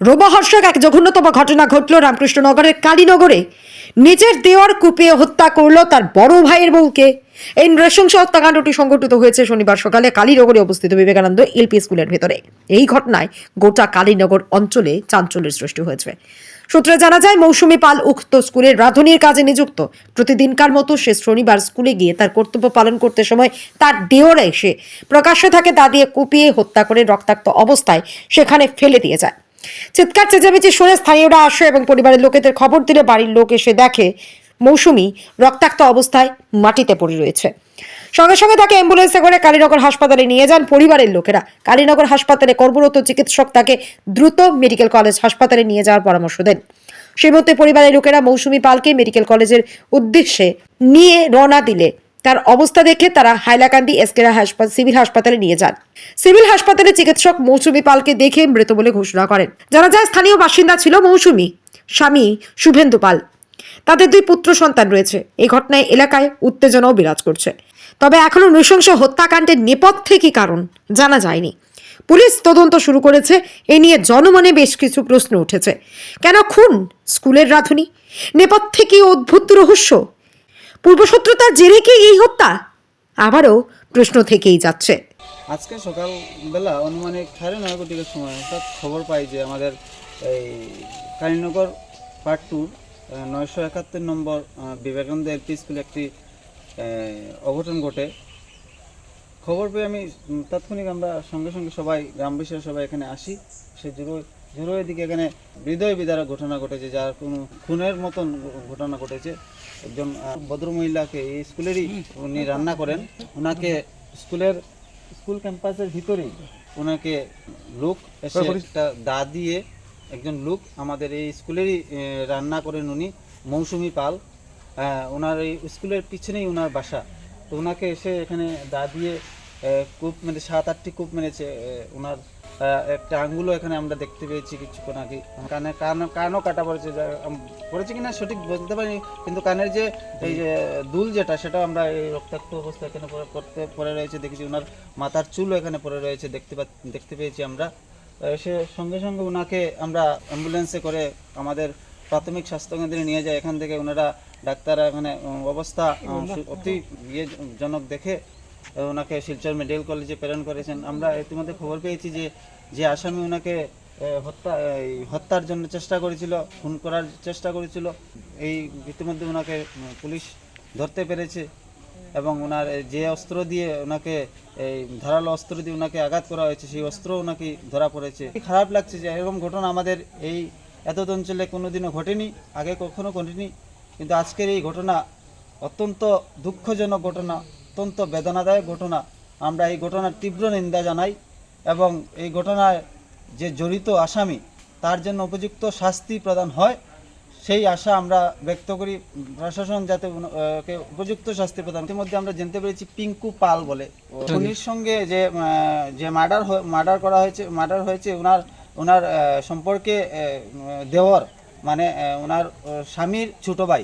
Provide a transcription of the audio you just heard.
রোমহর্ষক এক জঘন্যতম ঘটনা ঘটল রামকৃষ্ণনগরের কালীনগরে। নিজের দেওয়ার কুপিয়ে হত্যা করল তার বড় ভাইয়ের বউকে। এই নৃশংস হত্যাকাণ্ডটি সংঘটিত হয়েছে শনিবার সকালে কালীনগরে অবস্থিত বিবেকানন্দ এলপি স্কুলের ভেতরে। এই ঘটনায় গোটা কালীনগর অঞ্চলে চাঞ্চল্যের সৃষ্টি হয়েছে। সূত্রে জানা যায়, মৌসুমী পাল উক্ত স্কুলের রাঁধুনির কাজে নিযুক্ত। প্রতিদিনকার মতো সে শনিবার স্কুলে গিয়ে তার কর্তব্য পালন করতে সময় তার দেওরে এসে প্রকাশ্যে থাকে তা দিয়ে কুপিয়ে হত্যা করে রক্তাক্ত অবস্থায় সেখানে ফেলে দিয়ে যায়। চিৎকার চেঁচামেচি শুনে স্থানীয়রা আসে এবং পরিবারের লোকেদের খবর দিলে বাড়ির লোক এসে দেখে মৌসুমী রক্তাক্ত অবস্থায় মাটিতে পড়ে রয়েছে। সঙ্গে সঙ্গে তাকে অ্যাম্বুলেন্সে করে কালীনগর হাসপাতালে নিয়ে যান পরিবারের লোকেরা। কালীনগর হাসপাতালে কর্মরত চিকিৎসক তাকে দ্রুত মেডিকেল কলেজ হাসপাতালে নিয়ে যাওয়ার পরামর্শ দেন। সেই মধ্যে পরিবারের লোকেরা মৌসুমী পালকে মেডিকেল কলেজের উদ্দেশ্যে নিয়ে রওনা দিলে। তার অবস্থা দেখে তারা হাইলাকান্দি এসকেরা হাসপাতাল, সিভিল হাসপাতালে নিয়ে যান। সিভিল হাসপাতালে চিকিৎসক মৌসুমি পালকে দেখে মৃত বলে ঘোষণা করেন। জানা যায়, স্থানীয় বাসিন্দা ছিল মৌসুমি, স্বামী শুভেন্দু পাল। তাদের দুই পুত্র সন্তান রয়েছে। এই ঘটনায় এলাকায় উত্তেজনাও বিরাজ করছে। তবে এখনও নৃশংস হত্যাকাণ্ডের নেপথ্যে কি কারণ জানা যায়নি। পুলিশ তদন্ত শুরু করেছে। এ নিয়ে জনমনে বেশ কিছু প্রশ্ন উঠেছে। কেন খুন, স্কুলের রাধুনি? নেপথ্যে কি অদ্ভুত রহস্য? পূর্বশত্রুতার জেরে কি এই হত্যা? আবারও প্রশ্ন থেকেই যাচ্ছে। আজকে সকালবেলা অনুমানিক সাড়ে নয় কোটির সময় হঠাৎ খবর পাই যে আমাদের এই কালীনগর পার্ট টুর নয়শো একাত্তর নম্বর বিবেকানন্দ এলপি স্কুলে একটি অঘটন ঘটে। খবর পেয়ে আমি তাৎক্ষণিক আমরা সঙ্গে সঙ্গে সবাই, গ্রামবাসীরা সবাই এখানে আসি। সে জুড়ো জুড়ো দিকে এখানে হৃদয় বিদারা ঘটনা ঘটেছে যার কোনো খুনের মতন ঘটনা ঘটেছে। একজন আহ, ভদ্রমহিলাকে এই স্কুলেরই উনি রান্না করেন। ওনাকে স্কুলের স্কুল ক্যাম্পাসের ভিতরেই ওনাকে লোক এসে একটা দা দিয়ে একজন লোক আমাদের এই স্কুলেরই রান্না করেন উনি মৌসুমি পাল। ওনার এই স্কুলের পিছনেই ওনার বাসা। তো ওনাকে এসে এখানে দা দিয়ে কূপ মানে সাত আটটি কূপ মেরেছে ওনার একটা আঙ্গুলও এখানে আমরা দেখতে পেয়েছি কিছুক্ষণ আগে। কানে কান কানও কাটা পড়েছে পড়েছে কিনা সঠিক বলতে পারিনি কিন্তু কানের যে এই যে দুল যেটা সেটা আমরা এই রক্তাক্ত অবস্থা এখানে করতে পড়ে রয়েছে দেখেছি। ওনার মাথার চুলও এখানে পড়ে রয়েছে দেখতে দেখতে পেয়েছি আমরা। সে সঙ্গে সঙ্গে ওনাকে আমরা অ্যাম্বুলেন্সে করে আমাদের প্রাথমিক স্বাস্থ্যকেন্দ্রে নিয়ে যায় এখান থেকে ওনারা ডাক্তাররা এখানে অবস্থা অতি ইয়েজনক দেখে ওনাকে শিলচর মেডিকেল কলেজে প্রেরণ করেছেন। আমরা ইতিমধ্যে খবর পেয়েছি যে যে আসামি ওনাকে হত্যা হত্যার জন্য চেষ্টা করেছিল, খুন করার চেষ্টা করেছিল। এই ইতিমধ্যে ওনাকে পুলিশ ধরতে পেরেছে এবং ওনার যে অস্ত্র দিয়ে ওনাকে এই ধারালো অস্ত্র দিয়ে ওনাকে আঘাত করা হয়েছে, সেই অস্ত্র ওনাকে ধরা পড়েছে। খারাপ লাগছে যে এরকম ঘটনা আমাদের এই এত অঞ্চলে কোনোদিনও ঘটেনি, আগে কখনো ঘটেনি। কিন্তু আজকের এই ঘটনা অত্যন্ত দুঃখজনক ঘটনা। অত্যন্ত বেদনাদায়ক ঘটনা। আমরা এই ঘটনার তীব্র নিন্দা জানাই এবং এই ঘটনায় যে জড়িত আসামি, তার জন্য উপযুক্ত শাস্তি প্রদান হয়। সেই আশা আমরা ব্যক্ত করি, প্রশাসন যাতে উপযুক্ত শাস্তি প্রদান ইতিমধ্যে আমরা জানতে পেরেছি পিঙ্কু পাল বলে। উনির সঙ্গে যে যে মার্ডার মার্ডার করা হয়েছে, মার্ডার হয়েছে ওনার ওনার সম্পর্কে দেওর মানে ওনার স্বামীর ছোট ভাই।